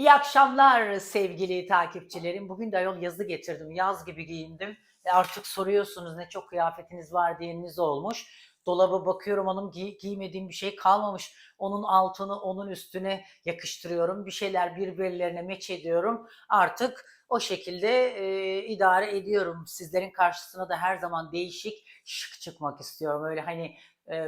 İyi akşamlar sevgili takipçilerim. Bugün de ayol yazı getirdim. Yaz gibi giyindim. E artık soruyorsunuz ne çok kıyafetiniz var diyeniniz olmuş. Dolaba bakıyorum onun giy- giymediğim bir şey kalmamış. Onun altını onun üstüne yakıştırıyorum. Bir şeyler birbirlerine meç ediyorum. Artık o şekilde e, idare ediyorum. Sizlerin karşısına da her zaman değişik, şık çıkmak istiyorum. Öyle hani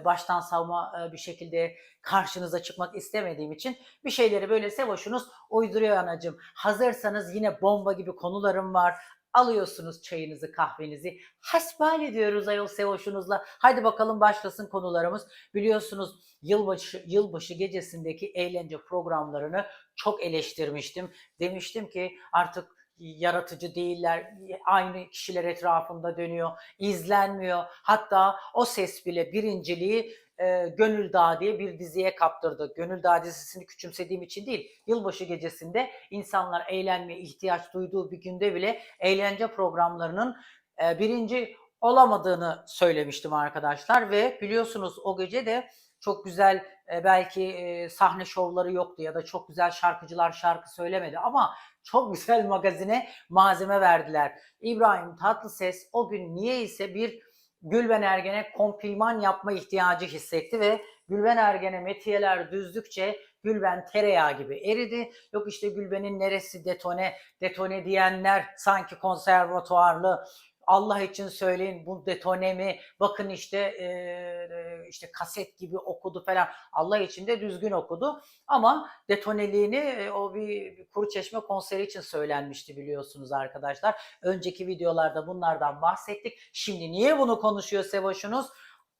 baştan savma e, bir şekilde karşınıza çıkmak istemediğim için bir şeyleri böyle sevoşunuz uyduruyor anacığım. Hazırsanız yine bomba gibi konularım var. Alıyorsunuz çayınızı, kahvenizi. Hasbihal ediyoruz ayol sevoşunuzla. Haydi bakalım başlasın konularımız. Biliyorsunuz yılbaşı, yılbaşı gecesindeki eğlence programlarını çok eleştirmiştim. Demiştim ki artık yaratıcı değiller, aynı kişiler etrafında dönüyor, izlenmiyor. Hatta o ses bile birinciliği e, Gönül Dağı diye bir diziye kaptırdı. Gönül Dağı dizisini küçümsediğim için değil, yılbaşı gecesinde insanlar eğlenmeye ihtiyaç duyduğu bir günde bile eğlence programlarının e, birinci olamadığını söylemiştim arkadaşlar ve biliyorsunuz o gece de çok güzel e, belki e, sahne şovları yoktu ya da çok güzel şarkıcılar şarkı söylemedi ama çok güzel magazine malzeme verdiler. İbrahim Tatlıses o gün niyeyse bir Gülben Ergen'e kompilman yapma ihtiyacı hissetti ve Gülben Ergen'e metiyeler düzdükçe Gülben tereyağı gibi eridi. Yok işte Gülben'in neresi detone, detone diyenler sanki konservatuarlı. Allah için söyleyin bu detone mi? Bakın işte e, işte kaset gibi okudu falan. Allah için de düzgün okudu. Ama detoneliğini e, o bir, bir kuru çeşme konseri için söylenmişti biliyorsunuz arkadaşlar. Önceki videolarda bunlardan bahsettik. Şimdi niye bunu konuşuyor Sevoş'unuz?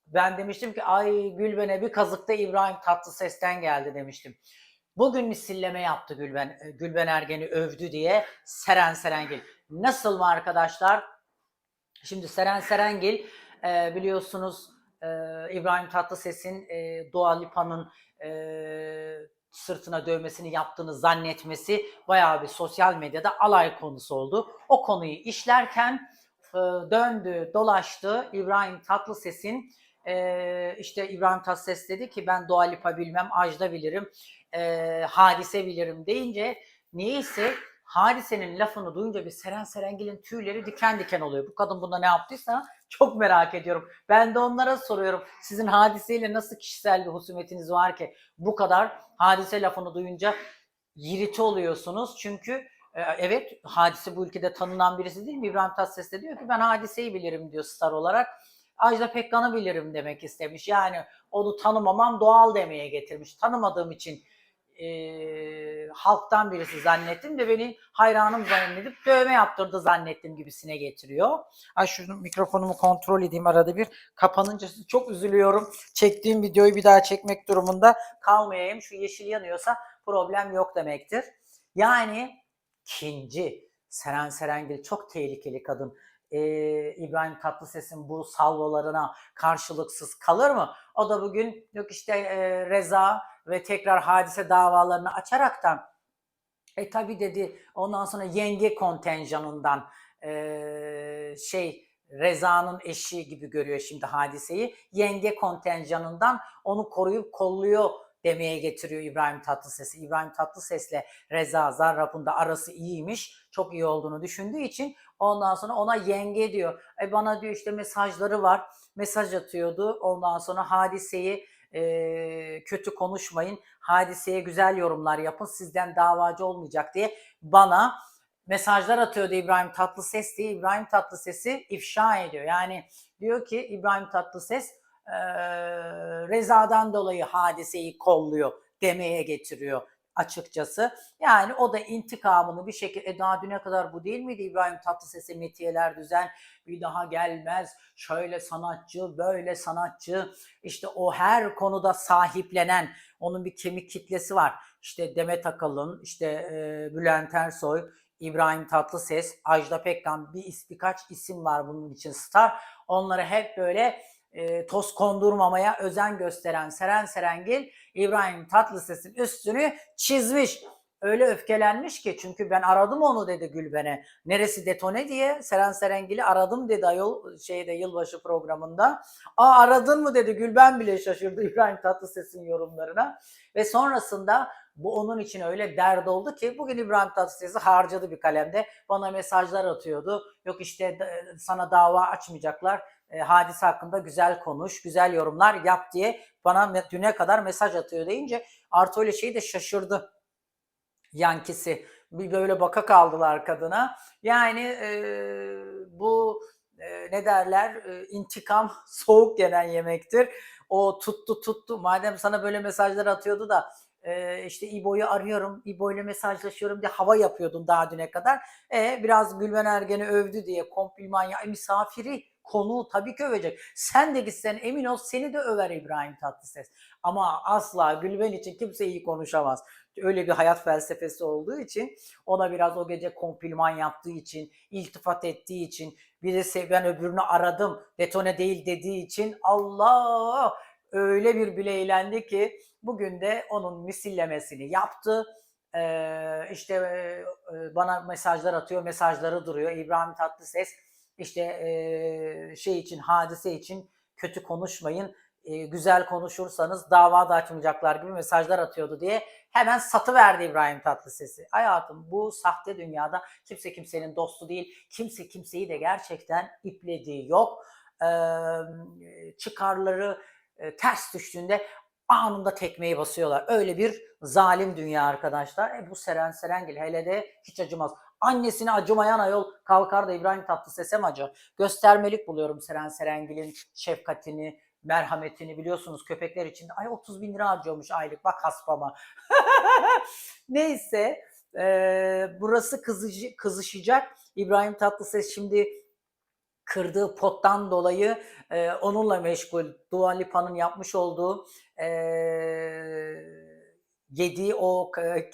Ben demiştim ki ay Gülben'e bir kazık da İbrahim Tatlıses'ten geldi demiştim. Bugün misilleme yaptı Gülben, Gülben Ergen'i övdü diye Seren Serengil. Nasıl mı arkadaşlar? Şimdi Seren Serengil e, biliyorsunuz e, İbrahim Tatlıses'in e, Dua Lipa'nın e, sırtına dövmesini yaptığını zannetmesi bayağı bir sosyal medyada alay konusu oldu. O konuyu işlerken e, döndü, dolaştı İbrahim Tatlıses'in e, işte İbrahim Tatlıses dedi ki ben Dua Lipa bilmem, Ajda bilirim, e, Hadise bilirim deyince niyeyse Hadise'nin lafını duyunca bir Seren Serengil'in tüyleri diken diken oluyor. Bu kadın bunda ne yaptıysa çok merak ediyorum. Ben de onlara soruyorum. Sizin hadiseyle nasıl kişisel bir husumetiniz var ki bu kadar hadise lafını duyunca yiriti oluyorsunuz. Çünkü e, evet hadise bu ülkede tanınan birisi değil mi? İbrahim Tatlıses de diyor ki ben hadiseyi bilirim diyor star olarak. Ajda Pekkan'ı bilirim demek istemiş. Yani onu tanımamam doğal demeye getirmiş. Tanımadığım için e, halktan birisi zannettim de beni hayranım zannedip dövme yaptırdı zannettim gibisine getiriyor. Ay şunu mikrofonumu kontrol edeyim arada bir. Kapanınca çok üzülüyorum. Çektiğim videoyu bir daha çekmek durumunda kalmayayım. Şu yeşil yanıyorsa problem yok demektir. Yani ikinci Seren Serengil çok tehlikeli kadın. Ee, İbrahim Tatlıses'in bu salvolarına karşılıksız kalır mı? O da bugün yok işte e, Reza ve tekrar hadise davalarını açaraktan e tabi dedi ondan sonra yenge kontenjanından e, şey Reza'nın eşi gibi görüyor şimdi hadiseyi. Yenge kontenjanından onu koruyup kolluyor demeye getiriyor İbrahim Tatlıses'i. İbrahim Tatlıses'le Reza Zarrab'ın da arası iyiymiş. Çok iyi olduğunu düşündüğü için ondan sonra ona yenge diyor. E bana diyor işte mesajları var. Mesaj atıyordu. Ondan sonra hadiseyi e, kötü konuşmayın. Hadiseye güzel yorumlar yapın. Sizden davacı olmayacak diye bana mesajlar atıyordu İbrahim Tatlıses diye İbrahim Tatlıses'i ifşa ediyor. Yani diyor ki İbrahim Tatlıses e, Reza'dan dolayı hadiseyi kolluyor demeye getiriyor açıkçası. Yani o da intikamını bir şekilde e daha düne kadar bu değil miydi İbrahim Tatlıses'e metiyeler düzen bir daha gelmez şöyle sanatçı böyle sanatçı işte o her konuda sahiplenen onun bir kemik kitlesi var. İşte Demet Akalın işte e, Bülent Ersoy İbrahim Tatlıses, Ajda Pekkan bir birkaç isim var bunun için star. Onları hep böyle e, toz kondurmamaya özen gösteren Seren Serengil İbrahim Tatlıses'in üstünü çizmiş. Öyle öfkelenmiş ki çünkü ben aradım onu dedi Gülben'e. Neresi detone diye Seren Serengil'i aradım dedi ayol şeyde yılbaşı programında. Aa aradın mı dedi Gülben bile şaşırdı İbrahim Tatlıses'in yorumlarına. Ve sonrasında bu onun için öyle dert oldu ki bugün İbrahim Tatlıses'i harcadı bir kalemde. Bana mesajlar atıyordu. Yok işte sana dava açmayacaklar. E, hadise hakkında güzel konuş, güzel yorumlar yap diye bana düne kadar mesaj atıyor deyince Arto öyle şeyi de şaşırdı yankisi. Bir böyle baka kaldılar kadına. Yani e, bu e, ne derler e, intikam soğuk yenen yemektir. O tuttu tuttu madem sana böyle mesajlar atıyordu da e, işte İbo'yu arıyorum, İbo ile mesajlaşıyorum diye hava yapıyordun daha düne kadar. E, biraz Gülben Ergen'i övdü diye kompliman ya misafiri konuğu tabii ki övecek. Sen de gitsen emin ol seni de över İbrahim Tatlıses. Ama asla Gülben için kimse iyi konuşamaz. Öyle bir hayat felsefesi olduğu için ona biraz o gece kompliman yaptığı için, iltifat ettiği için, bir de seven öbürünü aradım, detone değil dediği için Allah öyle bir bile eğlendi ki bugün de onun misillemesini yaptı. Ee, işte bana mesajlar atıyor, mesajları duruyor. İbrahim Tatlıses işte şey için, hadise için kötü konuşmayın, e, güzel konuşursanız dava da açmayacaklar gibi mesajlar atıyordu diye hemen satı verdi İbrahim Tatlıses'i. Hayatım bu sahte dünyada kimse kimsenin dostu değil. Kimse kimseyi de gerçekten iplediği yok. Çıkarları e, ters düştüğünde anında tekmeyi basıyorlar. Öyle bir zalim dünya arkadaşlar. E, bu Seren Serengil hele de hiç acımaz. Annesine acımayan ayol kalkar da İbrahim Tatlıses'e mi acır? Göstermelik buluyorum Seren Serengil'in şefkatini, merhametini biliyorsunuz köpekler için ay 30 bin lira harcıyormuş aylık bak haspama. Neyse e, burası kızıcı, kızışacak. İbrahim Tatlıses şimdi kırdığı pottan dolayı e, onunla meşgul. Dua Lipa'nın yapmış olduğu e, yediği o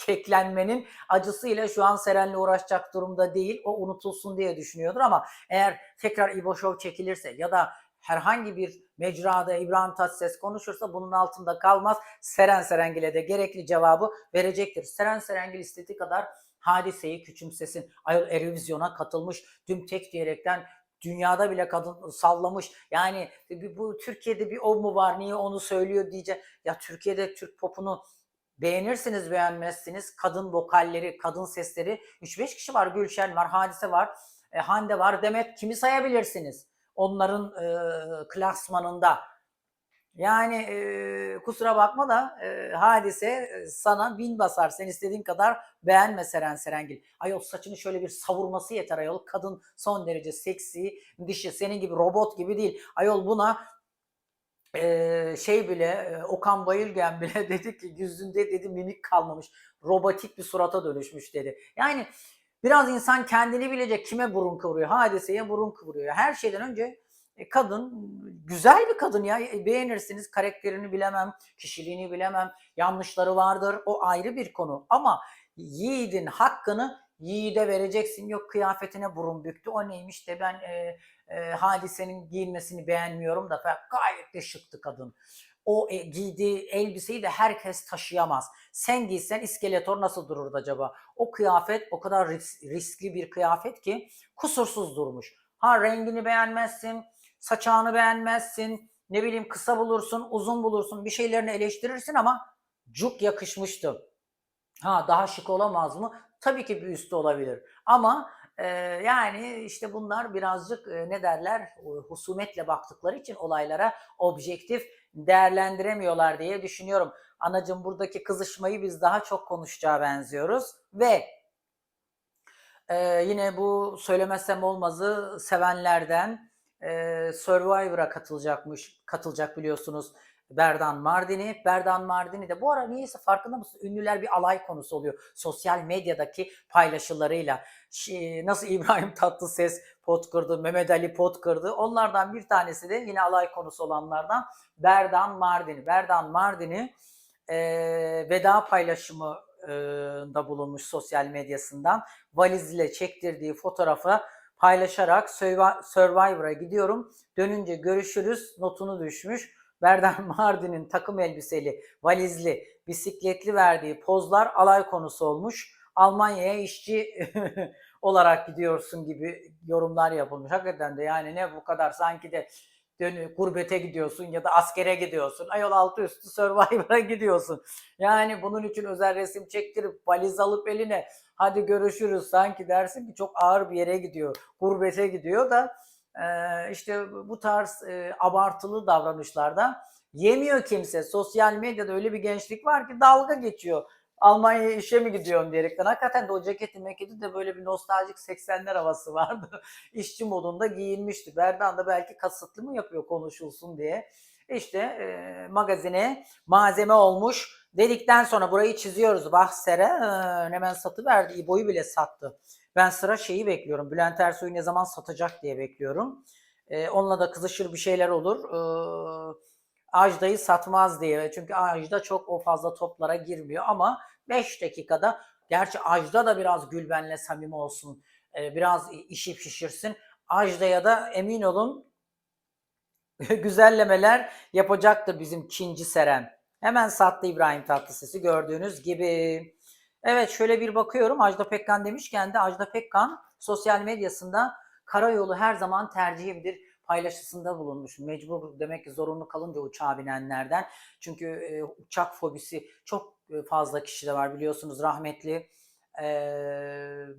keklenmenin acısıyla şu an Seren'le uğraşacak durumda değil. O unutulsun diye düşünüyordur ama eğer tekrar İbo Show çekilirse ya da herhangi bir mecrada İbrahim Tatlıses konuşursa bunun altında kalmaz. Seren Serengil'e de gerekli cevabı verecektir. Seren Serengil istediği kadar hadiseyi küçümsesin. Ayol Eurovision'a katılmış. Düm tek diyerekten dünyada bile kadın sallamış. Yani bu Türkiye'de bir o mu var niye onu söylüyor diyece. Ya Türkiye'de Türk popunu beğenirsiniz beğenmezsiniz. Kadın vokalleri, kadın sesleri 3-5 kişi var. Gülşen var, Hadise var, e, Hande var. Demet kimi sayabilirsiniz? Onların e, klasmanında. Yani e, kusura bakma da e, hadise e, sana bin basar. Sen istediğin kadar beğenme Seren Serengil. Ayol saçını şöyle bir savurması yeter ayol. Kadın son derece seksi, dişi senin gibi robot gibi değil. Ayol buna e, şey bile e, Okan Bayülgen bile dedi ki yüzünde dedi mimik kalmamış. Robotik bir surata dönüşmüş dedi. Yani biraz insan kendini bilecek kime burun kıvırıyor. Hadiseye burun kıvırıyor. Her şeyden önce e, kadın güzel bir kadın ya E, beğenirsiniz karakterini bilemem kişiliğini bilemem yanlışları vardır o ayrı bir konu ama yiğidin hakkını yiğide vereceksin yok kıyafetine burun büktü o neymiş de ben e, e, hadisenin giyinmesini beğenmiyorum da gayet de şıktı kadın o e, giydiği elbiseyi de herkes taşıyamaz. Sen giysen iskeletor nasıl dururdu acaba? O kıyafet o kadar ris- riskli bir kıyafet ki kusursuz durmuş. Ha rengini beğenmezsin, saçağını beğenmezsin, ne bileyim kısa bulursun, uzun bulursun, bir şeylerini eleştirirsin ama cuk yakışmıştı. Ha daha şık olamaz mı? Tabii ki bir üstü olabilir. Ama e, yani işte bunlar birazcık e, ne derler e, husumetle baktıkları için olaylara objektif değerlendiremiyorlar diye düşünüyorum. Anacığım buradaki kızışmayı biz daha çok konuşacağı benziyoruz ve ee, yine bu söylemezsem olmazı sevenlerden e, Survivor'a katılacakmış, katılacak biliyorsunuz Berdan Mardini. Berdan Mardini de bu ara niyeyse farkında mısın? Ünlüler bir alay konusu oluyor sosyal medyadaki paylaşılarıyla. Nasıl İbrahim Tatlıses pot kırdı, Mehmet Ali pot kırdı. Onlardan bir tanesi de yine alay konusu olanlardan Berdan Mardini. Berdan Mardini e, veda paylaşımı da bulunmuş sosyal medyasından valizle çektirdiği fotoğrafı paylaşarak Survi- Survivor'a gidiyorum. Dönünce görüşürüz notunu düşmüş. Berdan Mardin'in takım elbiseli, valizli, bisikletli verdiği pozlar alay konusu olmuş. Almanya'ya işçi olarak gidiyorsun gibi yorumlar yapılmış. Hakikaten de yani ne bu kadar sanki de dönü gurbete gidiyorsun ya da askere gidiyorsun. Ayol altı üstü Survivor'a gidiyorsun. Yani bunun için özel resim çektirip valiz alıp eline hadi görüşürüz sanki dersin ki çok ağır bir yere gidiyor. Gurbete gidiyor da işte bu tarz e, abartılı davranışlarda yemiyor kimse. Sosyal medyada öyle bir gençlik var ki dalga geçiyor. Almanya'ya işe mi gidiyorsun diyerekten. Hakikaten de o ceketi meketi de böyle bir nostaljik 80'ler havası vardı. İşçi modunda giyinmişti. Berdan da belki kasıtlı mı yapıyor konuşulsun diye. İşte e, magazine malzeme olmuş dedikten sonra burayı çiziyoruz. Bahsere e, hemen satıverdi. İbo'yu bile sattı. Ben sıra şeyi bekliyorum. Bülent Ersoy'u ne zaman satacak diye bekliyorum. E, onunla da kızışır bir şeyler olur. E, Ajda'yı satmaz diye. Çünkü Ajda çok o fazla toplara girmiyor ama 5 dakikada gerçi Ajda da biraz Gülben'le samimi olsun. e, biraz işi pişirsin. Ajda'ya da emin olun güzellemeler yapacaktır bizim Çinci Seren. Hemen sattı İbrahim Tatlıses'i gördüğünüz gibi. Evet şöyle bir bakıyorum Ajda Pekkan demişken de Ajda Pekkan sosyal medyasında karayolu her zaman tercihimdir paylaşısında bulunmuş. Mecbur demek ki zorunlu kalınca uçağa binenlerden. Çünkü e, uçak fobisi çok e, fazla kişide var biliyorsunuz rahmetli e,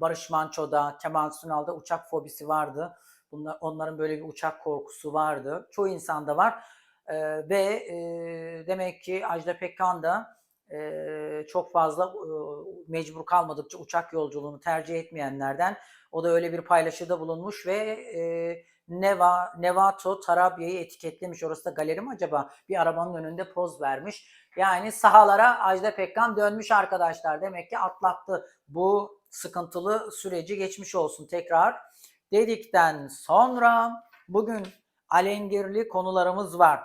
Barış Manço'da, Kemal Sunal'da uçak fobisi vardı. Bunlar, onların böyle bir uçak korkusu vardı. Çoğu insanda var. E, ve e, demek ki Ajda Pekkan da e, çok fazla e, mecbur kalmadıkça uçak yolculuğunu tercih etmeyenlerden. O da öyle bir paylaşıda bulunmuş ve e, Neva, Nevato Tarabya'yı etiketlemiş. Orası da galeri mi acaba? Bir arabanın önünde poz vermiş. Yani sahalara Ajda Pekkan dönmüş arkadaşlar. Demek ki atlattı bu sıkıntılı süreci geçmiş olsun tekrar. Dedikten sonra bugün alengirli konularımız var.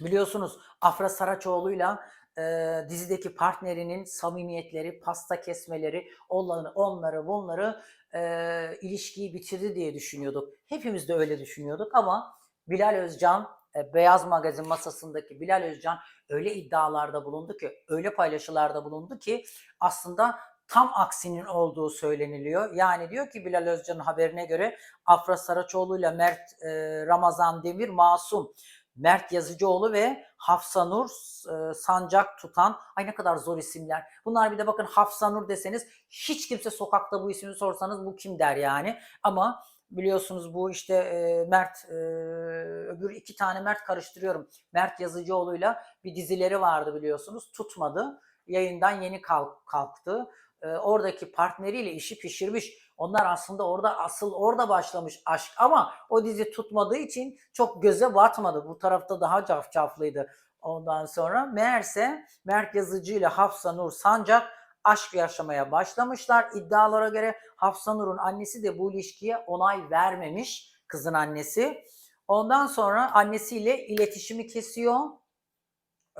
Biliyorsunuz Afra Saraçoğlu'yla e, dizideki partnerinin samimiyetleri, pasta kesmeleri, onları, onları bunları e, ilişkiyi bitirdi diye düşünüyorduk. Hepimiz de öyle düşünüyorduk ama Bilal Özcan, e, Beyaz Magazin masasındaki Bilal Özcan öyle iddialarda bulundu ki, öyle paylaşılarda bulundu ki aslında tam aksinin olduğu söyleniliyor. Yani diyor ki Bilal Özcan'ın haberine göre Afra Saraçoğlu ile Mert e, Ramazan Demir masum. Mert Yazıcıoğlu ve Hafsanur e, Sancak Tutan. Ay ne kadar zor isimler. Bunlar bir de bakın Hafsanur deseniz hiç kimse sokakta bu ismini sorsanız bu kim der yani. Ama biliyorsunuz bu işte e, Mert e, öbür iki tane Mert karıştırıyorum. Mert Yazıcıoğlu'yla bir dizileri vardı biliyorsunuz. Tutmadı. Yayından yeni kalk, kalktı. E, oradaki partneriyle işi pişirmiş. Onlar aslında orada asıl orada başlamış aşk ama o dizi tutmadığı için çok göze batmadı. Bu tarafta daha cafcaflıydı. Ondan sonra meğerse Mert Yazıcı ile Hafsa Nur Sancak aşk yaşamaya başlamışlar. İddialara göre Hafsa Nur'un annesi de bu ilişkiye onay vermemiş kızın annesi. Ondan sonra annesiyle iletişimi kesiyor.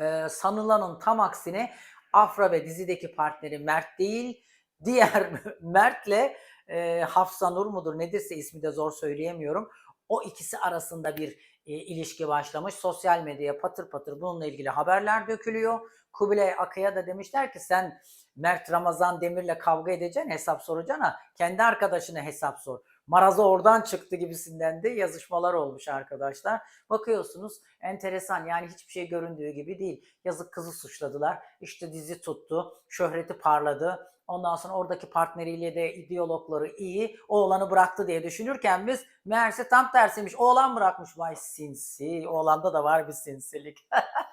Ee, sanılanın tam aksine Afra ve dizideki partneri Mert değil, diğer Mert'le e, Hafsa Nur mudur nedirse ismi de zor söyleyemiyorum. O ikisi arasında bir e, ilişki başlamış. Sosyal medyaya patır patır bununla ilgili haberler dökülüyor. Kubilay Akay'a da demişler ki sen Mert Ramazan Demir'le kavga edeceksin hesap soracağına kendi arkadaşına hesap sor. Maraza oradan çıktı gibisinden de yazışmalar olmuş arkadaşlar. Bakıyorsunuz enteresan yani hiçbir şey göründüğü gibi değil. Yazık kızı suçladılar. İşte dizi tuttu, şöhreti parladı. Ondan sonra oradaki partneriyle de diyalogları iyi. Oğlanı bıraktı diye düşünürken biz meğerse tam tersiymiş. Oğlan bırakmış. Vay sinsi. Oğlanda da var bir sinsilik.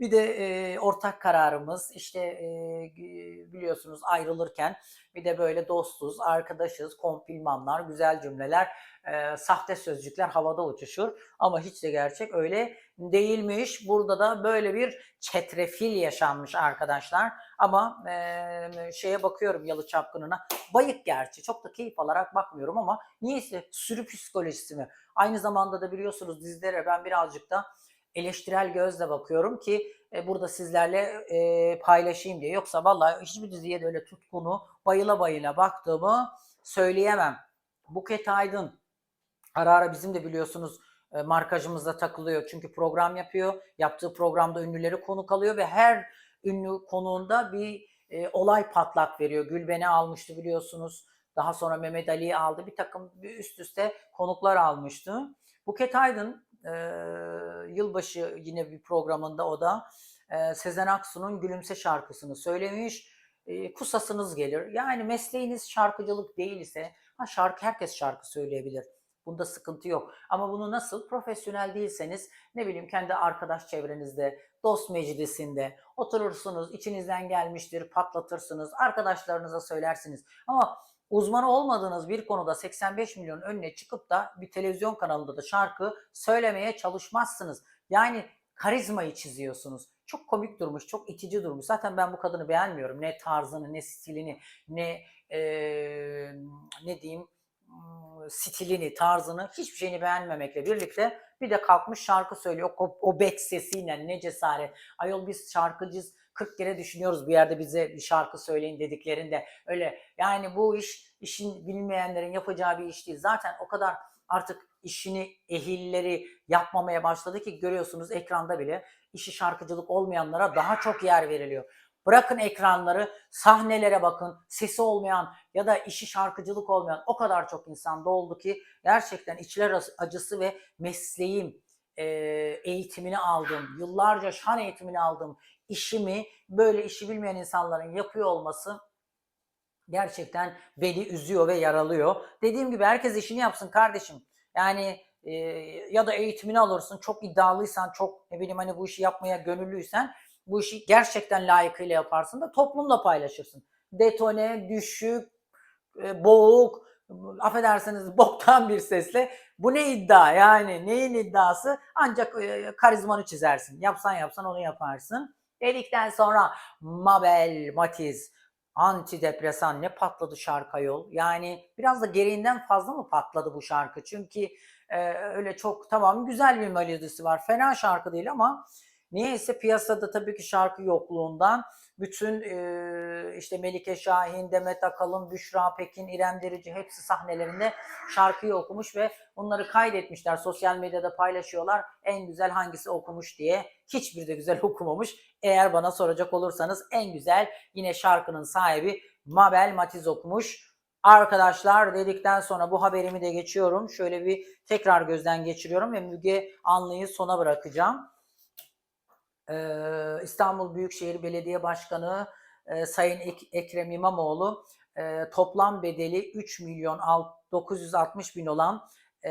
bir de e, ortak kararımız işte e, biliyorsunuz ayrılırken bir de böyle dostuz, arkadaşız, kompilmanlar, güzel cümleler, e, sahte sözcükler havada uçuşur. Ama hiç de gerçek öyle değilmiş. Burada da böyle bir çetrefil yaşanmış arkadaşlar. Ama e, şeye bakıyorum Yalı Çapkını'na. Bayık gerçi. Çok da keyif alarak bakmıyorum ama niyeyse sürü psikolojisi mi? Aynı zamanda da biliyorsunuz dizilere ben birazcık da eleştirel gözle bakıyorum ki e, burada sizlerle e, paylaşayım diye. Yoksa vallahi hiçbir diziye de öyle tutkunu bayıla bayıla baktığımı söyleyemem. Buket Aydın ara ara bizim de biliyorsunuz e, markajımıza takılıyor. Çünkü program yapıyor. Yaptığı programda ünlüleri konuk alıyor ve her ünlü konuğunda bir e, olay patlak veriyor. Gülben'i almıştı biliyorsunuz. Daha sonra Mehmet Ali'yi aldı. Bir takım bir üst üste konuklar almıştı. Buket Aydın e, yılbaşı yine bir programında o da e, Sezen Aksu'nun Gülümse şarkısını söylemiş. E, kusasınız gelir. Yani mesleğiniz şarkıcılık değilse ha şarkı herkes şarkı söyleyebilir. Bunda sıkıntı yok. Ama bunu nasıl profesyonel değilseniz ne bileyim kendi arkadaş çevrenizde, dost meclisinde oturursunuz, içinizden gelmiştir, patlatırsınız, arkadaşlarınıza söylersiniz. Ama uzman olmadığınız bir konuda 85 milyon önüne çıkıp da bir televizyon kanalında da şarkı söylemeye çalışmazsınız. Yani karizmayı çiziyorsunuz. Çok komik durmuş, çok itici durmuş. Zaten ben bu kadını beğenmiyorum. Ne tarzını, ne stilini, ne eee, ne diyeyim stilini, tarzını, hiçbir şeyini beğenmemekle birlikte bir de kalkmış şarkı söylüyor. O, o bet sesiyle ne cesaret. Ayol biz şarkıcıyız. 40 kere düşünüyoruz bir yerde bize bir şarkı söyleyin dediklerinde. Öyle yani bu iş işin bilmeyenlerin yapacağı bir iş değil. Zaten o kadar artık işini ehilleri yapmamaya başladı ki görüyorsunuz ekranda bile işi şarkıcılık olmayanlara daha çok yer veriliyor. Bırakın ekranları, sahnelere bakın, sesi olmayan ya da işi şarkıcılık olmayan o kadar çok insan doldu ki gerçekten içler acısı ve mesleğim e, eğitimini aldım, yıllarca şan eğitimini aldım, işimi böyle işi bilmeyen insanların yapıyor olması gerçekten beni üzüyor ve yaralıyor. Dediğim gibi herkes işini yapsın kardeşim. Yani e, ya da eğitimini alırsın, çok iddialıysan, çok ne bileyim hani bu işi yapmaya gönüllüysen bu işi gerçekten layıkıyla yaparsın da toplumla paylaşırsın. Detone, düşük, e, boğuk, affedersiniz boktan bir sesle bu ne iddia yani neyin iddiası ancak e, karizmanı çizersin. Yapsan yapsan onu yaparsın. Dedikten sonra Mabel Matiz antidepresan ne patladı şarkı yol. Yani biraz da gereğinden fazla mı patladı bu şarkı? Çünkü e, öyle çok tamam güzel bir melodisi var. Fena şarkı değil ama niyeyse piyasada tabii ki şarkı yokluğundan bütün e, işte Melike Şahin, Demet Akalın, Büşra Pekin, İrem Derici hepsi sahnelerinde şarkıyı okumuş ve bunları kaydetmişler. Sosyal medyada paylaşıyorlar. En güzel hangisi okumuş diye. Hiçbiri de güzel okumamış. Eğer bana soracak olursanız en güzel yine şarkının sahibi Mabel Matiz okumuş. Arkadaşlar dedikten sonra bu haberimi de geçiyorum. Şöyle bir tekrar gözden geçiriyorum ve Müge Anlı'yı sona bırakacağım. Ee, İstanbul Büyükşehir Belediye Başkanı e, Sayın Ek- Ekrem İmamoğlu e, toplam bedeli 3 milyon alt- 960 bin olan e,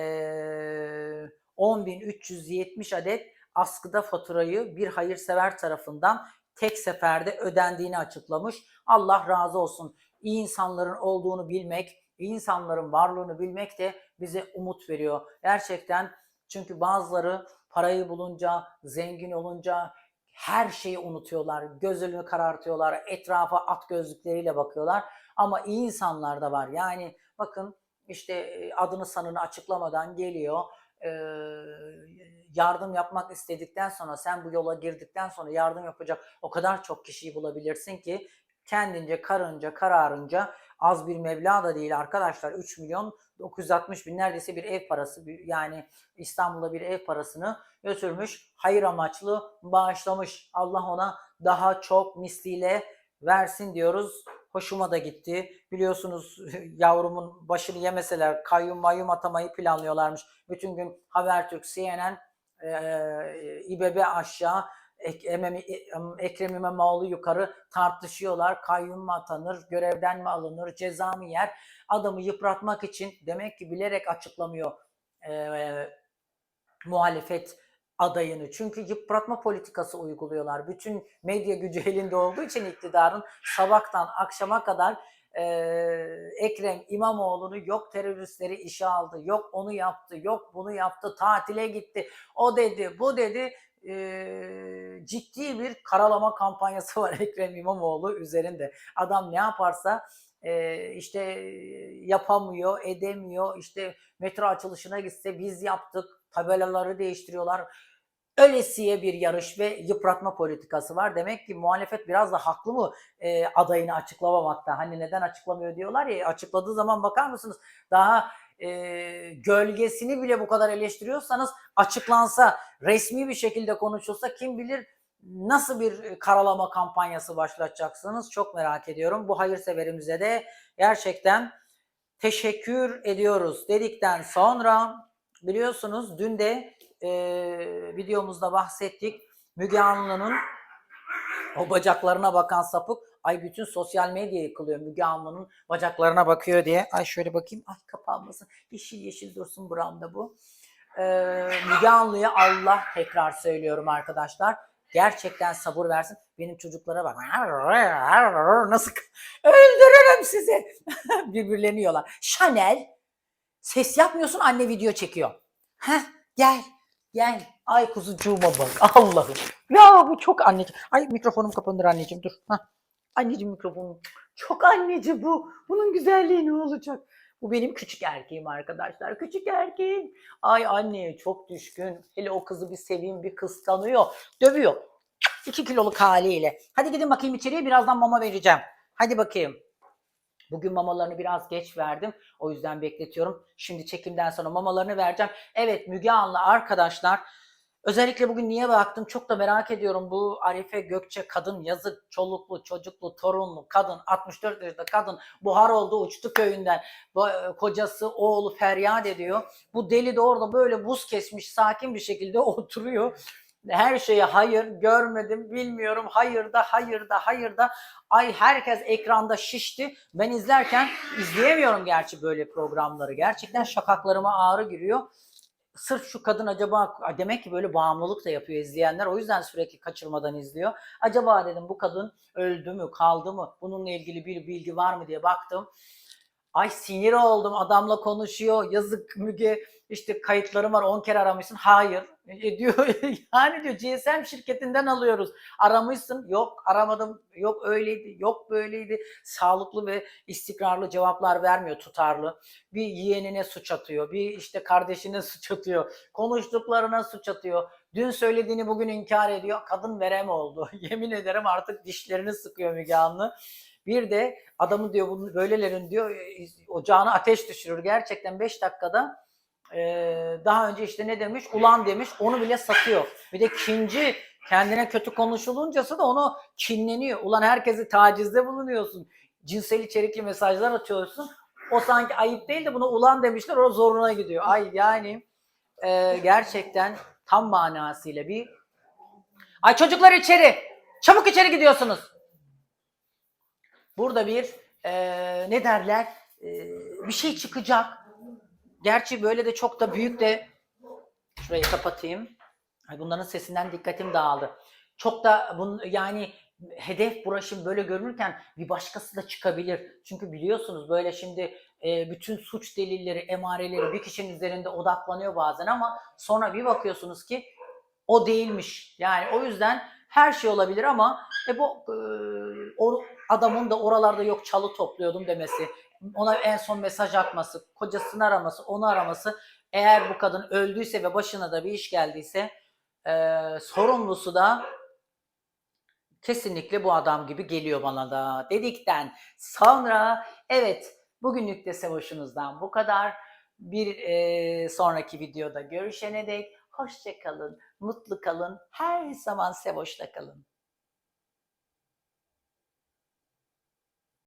10.370 adet askıda faturayı bir hayırsever tarafından tek seferde ödendiğini açıklamış. Allah razı olsun. İyi insanların olduğunu bilmek, iyi insanların varlığını bilmek de bize umut veriyor. Gerçekten çünkü bazıları parayı bulunca, zengin olunca her şeyi unutuyorlar. Gözünü karartıyorlar. Etrafa at gözlükleriyle bakıyorlar. Ama iyi insanlar da var. Yani bakın işte e, adını sanını açıklamadan geliyor. Ee, yardım yapmak istedikten sonra sen bu yola girdikten sonra yardım yapacak o kadar çok kişiyi bulabilirsin ki kendince karınca kararınca az bir meblağ da değil arkadaşlar. 3 milyon 960 bin neredeyse bir ev parası yani İstanbul'da bir ev parasını götürmüş hayır amaçlı bağışlamış. Allah ona daha çok misliyle versin diyoruz. Hoşuma da gitti. Biliyorsunuz yavrumun başını yemeseler kayyum mayyum atamayı planlıyorlarmış. Bütün gün Habertürk CNN e, İBB aşağı Ekrem İmamoğlu yukarı tartışıyorlar. Kayyum mu atanır, görevden mi alınır, ceza mı yer? Adamı yıpratmak için demek ki bilerek açıklamıyor e, muhalefet adayını. Çünkü yıpratma politikası uyguluyorlar. Bütün medya gücü elinde olduğu için iktidarın sabahtan akşama kadar e, Ekrem İmamoğlu'nu yok teröristleri işe aldı, yok onu yaptı, yok bunu yaptı, tatile gitti, o dedi, bu dedi e, ciddi bir karalama kampanyası var Ekrem İmamoğlu üzerinde. Adam ne yaparsa e, işte yapamıyor, edemiyor. İşte metro açılışına gitse biz yaptık, tabelaları değiştiriyorlar. Ölesiye bir yarış ve yıpratma politikası var. Demek ki muhalefet biraz da haklı mı e, adayını açıklamamakta? Hani neden açıklamıyor diyorlar ya açıkladığı zaman bakar mısınız? Daha e, gölgesini bile bu kadar eleştiriyorsanız açıklansa, resmi bir şekilde konuşulsa kim bilir nasıl bir karalama kampanyası başlatacaksınız çok merak ediyorum. Bu hayırseverimize de gerçekten teşekkür ediyoruz dedikten sonra biliyorsunuz dün de e, videomuzda bahsettik. Müge Anlı'nın o bacaklarına bakan sapık ay bütün sosyal medya yıkılıyor Müge Anlı'nın bacaklarına bakıyor diye. Ay şöyle bakayım ay kapanmasın yeşil yeşil dursun buramda bu. Ee, Müge Anlı'ya Allah tekrar söylüyorum arkadaşlar. Gerçekten sabır versin. Benim çocuklara bak. Nasıl öldürürüm sizi. Birbirlerini yiyorlar. Chanel ses yapmıyorsun anne video çekiyor. Heh gel gel. Ay kuzucuğuma bak Allah'ım. Ya bu çok anneciğim. Ay mikrofonum kapanır anneciğim dur. Heh. Anneciğim mikrofonum. Çok anneci bu. Bunun güzelliği ne olacak? Bu benim küçük erkeğim arkadaşlar. Küçük erkeğim. Ay anneye çok düşkün. Hele o kızı bir seveyim bir kıskanıyor. Dövüyor. 2 kiloluk haliyle. Hadi gidin bakayım içeriye birazdan mama vereceğim. Hadi bakayım. Bugün mamalarını biraz geç verdim. O yüzden bekletiyorum. Şimdi çekimden sonra mamalarını vereceğim. Evet Müge Anlı arkadaşlar. Özellikle bugün niye baktım çok da merak ediyorum. Bu Arife Gökçe kadın yazık çoluklu çocuklu torunlu kadın 64 yaşında kadın buhar oldu uçtu köyünden. Bu, e, Kocası oğlu feryat ediyor. Bu deli de orada böyle buz kesmiş sakin bir şekilde oturuyor. Her şeye hayır görmedim bilmiyorum hayır da hayır da hayır da ay herkes ekranda şişti. Ben izlerken izleyemiyorum gerçi böyle programları. Gerçekten şakaklarıma ağrı giriyor sırf şu kadın acaba demek ki böyle bağımlılık da yapıyor izleyenler. O yüzden sürekli kaçırmadan izliyor. Acaba dedim bu kadın öldü mü, kaldı mı? Bununla ilgili bir bilgi var mı diye baktım. Ay sinir oldum adamla konuşuyor. Yazık Müge işte kayıtlarım var 10 kere aramışsın. Hayır. E, diyor yani diyor GSM şirketinden alıyoruz. Aramışsın. Yok aramadım. Yok öyleydi. Yok böyleydi. Sağlıklı ve istikrarlı cevaplar vermiyor tutarlı. Bir yeğenine suç atıyor. Bir işte kardeşine suç atıyor. Konuştuklarına suç atıyor. Dün söylediğini bugün inkar ediyor. Kadın verem oldu. Yemin ederim artık dişlerini sıkıyor Müge Anlı. Bir de adamı diyor böylelerin diyor ocağına ateş düşürür. Gerçekten 5 dakikada e, daha önce işte ne demiş? Ulan demiş. Onu bile satıyor. Bir de kinci kendine kötü konuşuluncası da onu kinleniyor. Ulan herkesi tacizde bulunuyorsun. Cinsel içerikli mesajlar atıyorsun. O sanki ayıp değil de buna ulan demişler. O zoruna gidiyor. Ay yani e, gerçekten tam manasıyla bir Ay çocuklar içeri. Çabuk içeri gidiyorsunuz. Burada bir e, ne derler e, bir şey çıkacak. Gerçi böyle de çok da büyük de şurayı kapatayım. Ay bunların sesinden dikkatim dağıldı. Çok da bun, yani hedef bulaşım böyle görünürken bir başkası da çıkabilir. Çünkü biliyorsunuz böyle şimdi e, bütün suç delilleri, emareleri bir kişinin üzerinde odaklanıyor bazen ama sonra bir bakıyorsunuz ki o değilmiş. Yani o yüzden her şey olabilir ama e, bu e, o adamın da oralarda yok çalı topluyordum demesi, ona en son mesaj atması, kocasını araması, onu araması eğer bu kadın öldüyse ve başına da bir iş geldiyse e, sorumlusu da kesinlikle bu adam gibi geliyor bana da dedikten sonra evet bugünlük de Sevoş'unuzdan bu kadar. Bir e, sonraki videoda görüşene dek hoşça kalın, mutlu kalın, her zaman Sevoş'ta kalın.